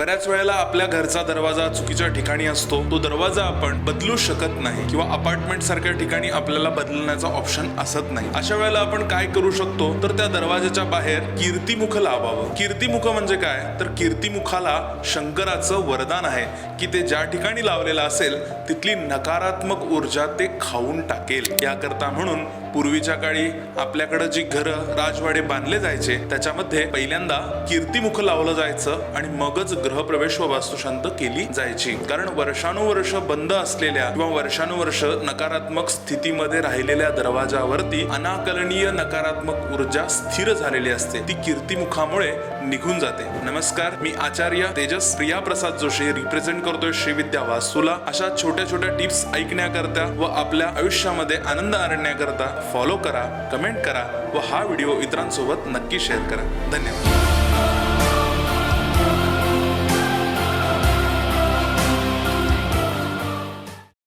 बऱ्याच वेळेला आपल्या घरचा दरवाजा चुकीच्या ठिकाणी असतो. तो दरवाजा आपण बदलू शकत नाही किंवा अपार्टमेंट सारख्या ठिकाणी आपल्याला बदलण्याचा ऑप्शन असत नाही. अशा वेळेला आपण काय करू शकतो? तर त्या दरवाजाच्या बाहेर कीर्तिमुख लावावं. कीर्तिमुख म्हणजे काय? तर कीर्तिमुखाला शंकराचं वरदान आहे की ते ज्या ठिकाणी लावलेलं असेल तिथली नकारात्मक ऊर्जा ते खाऊन टाकेल. याकरता म्हणून पूर्वीच्या काळी आपल्याकडे जी घरं राजवाडे बांधले जायचे त्याच्यामध्ये पहिल्यांदा कीर्तिमुख लावलं जायचं आणि मगच ग्रहप्रवेश व वास्तुशांत केली जायची. कारण वर्षानुवर्ष बंद असलेल्या किंवा वर्षानुवर्ष नकारात्मक स्थितीमध्ये राहिलेल्या दरवाजावरती अनाकलनीय नकारात्मक ऊर्जा स्थिर झालेली असते. ती कीर्तिमुखामुळे निघून जाते. नमस्कार मी आचार्य तेजस प्रिया प्रसाद जोशी रिप्रेझेंट करतोय श्रीविद्या वास्तूला अशा छोट्या छोट्या टिप्स ऐकण्याकरता व आपल्या आयुष्यामध्ये आनंद आणण्याकरता फॉलो करा कमेंट करा व हा व्हिडिओ इतरांसोबत नक्की शेअर करा. धन्यवाद.